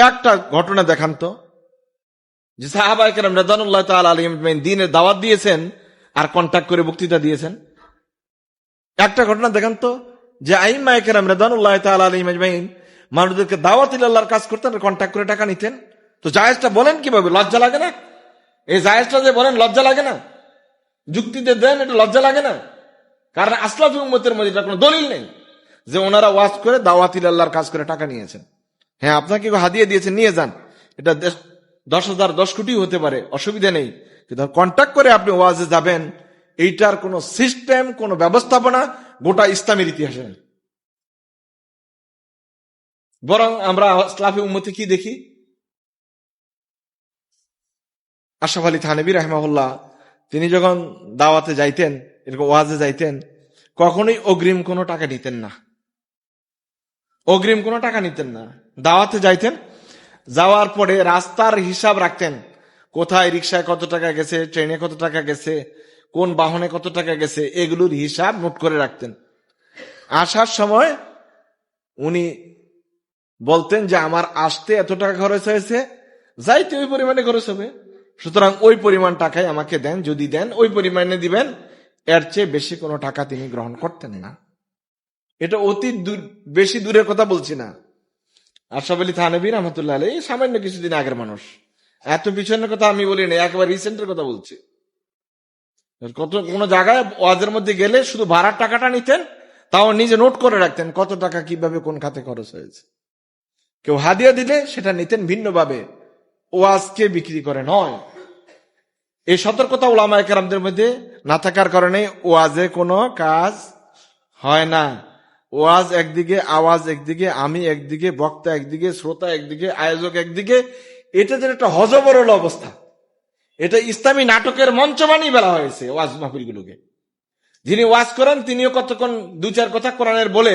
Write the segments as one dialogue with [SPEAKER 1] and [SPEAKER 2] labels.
[SPEAKER 1] একটা ঘটনা দেখান তো। যে সাহাবাই কেরাম রাদানুল্লাহ তাল আলিম দিনের দাওয়াত দিয়েছেন আর কন্ট্যাক্ট করে বক্তৃতা দিয়েছেন। একটা ঘটনা দেখান তো, যে আইম্মা কেরাম রাদানুল্লাহ তাল আলিম আজমাইন মানুষদেরকে দাওয়াত আল্লাহর কাজ করতেন কন্ট্যাক্ট করে টাকা নিতেন। তো জায়েজটা বলেন কীভাবে, লজ্জা লাগে না? এই জায়েজটা যে বলেন, লজ্জা লাগে না? যুক্তিতে দেন, এটা লজ্জা লাগে না? কারণ আসলাফি উম্মতের মধ্যে এটা কোনো দলিল নেই। যে ওনারা ওয়াজ করে দাওয়াতিল আল্লাহর কাজ করে টাকা নিয়েছেন। হ্যাঁ আপনাকে হাদিয়ে দিয়েছেন নিয়ে যান। এটা দেশ- হাজার, দশ কোটি হতে পারে, অসুবিধা নেই। কিন্তু কন্ট্যাক্ট করে আপনি ওয়াজে যাবেন, এইটার কোনো সিস্টেম কোনো ব্যবস্থাপনা গোটা ইসলামের ইতিহাসে বরং আমরা ইসলাফি উম্মতে কি দেখি? আশরাফ আলী থানবী রহমাহুল্লাহ, তিনি যখন দাওয়াতে যাইতেন, এরকম ওয়াজে যাইতেন, কখনোই অগ্রিম কোনো টাকা নিতেন না। অগ্রিম কোনো টাকা নিতেন না। দাওয়াতে যাইতেন, যাওয়ার পরে রাস্তার হিসাব রাখতেন, কোথায় রিক্সায় কত টাকা গেছে, ট্রেনে কত টাকা গেছে, কোন বাহনে কত টাকা গেছে, এগুলোর হিসাব নোট করে রাখতেন। আসার সময় উনি বলতেন যে, আমার আসতে এত টাকা খরচ হয়েছে, যাইতে ওই পরিমাণে খরচ হবে। সুতরাং ওই পরিমাণ টাকাই আমাকে দেন, যদি দেন, ওই পরিমাণে দিবেন। এর চেয়ে বেশি কোনো টাকা তিনি গ্রহণ করতেন না। এটা অতি বেশি দূরের কথা বলছি না। আশরাফ আলী থানবী রহমতুল্লাহ এই সামান্য কিছুদিন আগের মানুষ। এত পিছনের কথা আমি বলি না একেবারে রিসেন্টের কথা বলছি। কত, কোন জায়গায় ওয়াজের মধ্যে গেলে শুধু ভাড়ার টাকাটা নিতেন, তাও নিজে নোট করে রাখতেন কত টাকা কীভাবে কোন খাতে খরচ হয়েছে। কেউ হাদিয়া দিলে সেটা নিতেন ভিন্নভাবে। ওয়াজকে বিক্রি করে? নয়। এই সতর্কতা ওলামা একরামদের মধ্যে না থাকার কারণে ওয়াজে কোনো কাজ হয় না। ওয়াজ একদিকে, আওয়াজ একদিকে, আমি একদিকে, বক্তা একদিকে, শ্রোতা একদিকে, আয়োজক একদিকে, এটা যেন একটা হজবরল অবস্থা। এটা ইসলামী নাটকের মঞ্চ বানিয়ে বেলা হয়েছে ওয়াজ মাহফিলগুলোকে। যিনি ওয়াজ করেন, তিনিও কতক্ষণ দু চার কথা কোরআনের বলে,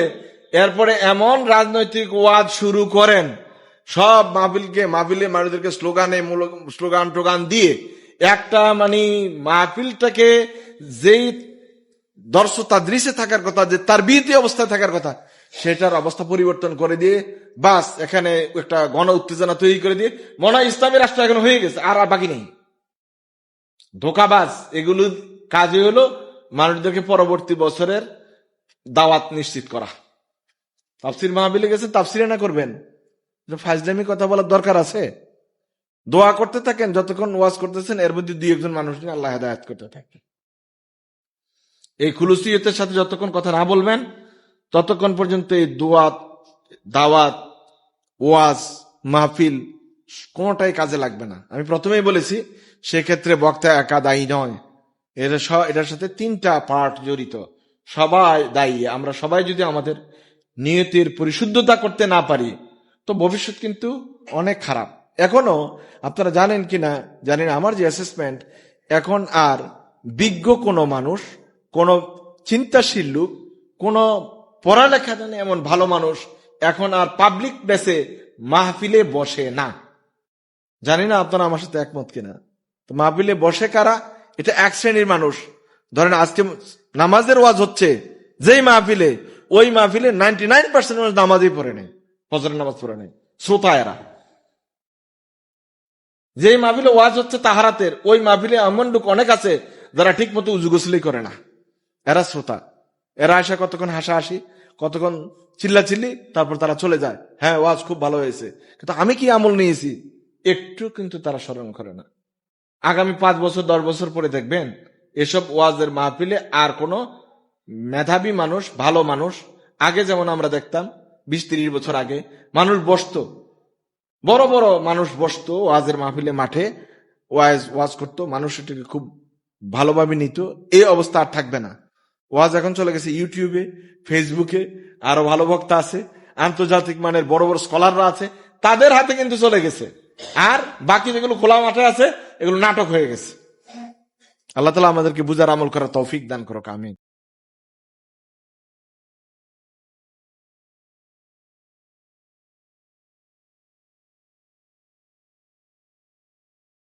[SPEAKER 1] এরপরে এমন রাজনৈতিক ওয়াজ শুরু করেন, সব মাহফিলকে মাহফিলে মানুষদেরকে স্লোগানে স্লোগান, টোগান দিয়ে, একটা মানে মাহফিলটাকে যেই দর্শতা দৃশ্যে থাকার কথা, যে তার বিহিত অবস্থায় থাকার কথা, সেটার অবস্থা পরিবর্তন করে দিয়ে বাস, এখানে একটা গণ উত্তেজনা তৈরি করে দিয়ে মনে হয় ইসলামী রাষ্ট্র এখন হয়ে গেছে, আর আর বাকি নেই। ধোকাবাজ, এগুলো কাজই হলো মানুষদেরকে পরবর্তী বছরের দাওয়াত নিশ্চিত করা। তাফসির মাহবিলে গেছে তাফসিরে না করবেন? ফাজলামি কথা বলার দরকার আছে? দোয়া করতে থাকেন, যতক্ষণ ওয়াজ করতেছেন, এর মধ্যে দুই একজন মানুষ নিয়ে আল্লাহ হেদায়াত করতে থাকেন। এই খুলুসিয়তের সাথে যতক্ষণ কথা না বলবেন, ততক্ষণ পর্যন্ত এই দোয়াত, দাওয়াত, ওয়াজ, মাহফিল কোনটাই কাজে লাগবে না। আমি প্রথমেই বলেছি, সেক্ষেত্রে বক্তা একা দায়ী নয় স- এটার সাথে তিনটা পার্ট জড়িত। সবাই দায়ী। আমরা সবাই যদি আমাদের নিয়তির পরিশুদ্ধতা করতে না পারি, তো ভবিষ্যৎ কিন্তু অনেক খারাপ। এখনও আপনারা জানেন কি না জানেন আমার যে অ্যাসেসমেন্ট এখন আর বিজ্ঞ কোনো মানুষ কোন চিন্তাশীল লোক, কোন পড়ালেখা জানে এমন ভালো মানুষ এখন আর পাবলিক বেসে মাহফিলে বসে না। জানি না আপনারা আমার সাথে একমত কিনা। তো মাহফিলে বসে কারা? এটা এক শ্রেণির মানুষ। ধরেন আজকে নামাজের ওয়াজ হচ্ছে, যেই মাহফিলে, ওই মাহফিলে নাইনটি নাইন পার্সেন্ট মানুষ নামাজই পড়ে নেই, ফজরের নামাজ পড়ে নেই, শ্রোতা এরা। যেই মাহফিলে ওয়াজ হচ্ছে তাহারাতের, ওই মাহফিলে এমন লোক অনেক আছে যারা ঠিক মতো উজু গোসলি করে না। এরা শ্রোতা। এরা আসে কতক্ষণ হাসাহাসি, কতক্ষণ চিল্লাচিল্লি, তারপর তারা চলে যায়। হ্যাঁ ওয়াজ খুব ভালো হয়েছে। কিন্তু আমি কি আমল নিয়েছি? একটু কিন্তু তারা স্মরণ করে না। আগামী পাঁচ বছর, দশ বছর পরে দেখবেন, এসব ওয়াজের মাহফিলে আর কোনো মেধাবী মানুষ, ভালো মানুষ, আগে যেমন আমরা দেখতাম, বিশ তিরিশ বছর আগে, মানুষ বসতো। বড় বড় মানুষ বসতো ওয়াজের মাহফিলে মাঠে, ওয়াজ ওয়াজ করতো। মানুষ এটাকে খুব ভালোভাবে নিত। এই অবস্থা আর থাকবে না। ওয়াজ এখন চলে গেছে ইউটিউবে, ফেসবুকে, আরও ভালো বক্তা আছে, আন্তর্জাতিক মানের বড় বড় স্কলাররা আছে, তাদের হাতে কিন্তু চলে গেছে। আর বাকি যেগুলো খোলা মাঠে আছে, এগুলো নাটক হয়ে গেছে। আল্লাহ তালা আমাদেরকে বুঝার আমল করা তৌফিক দান করো আমি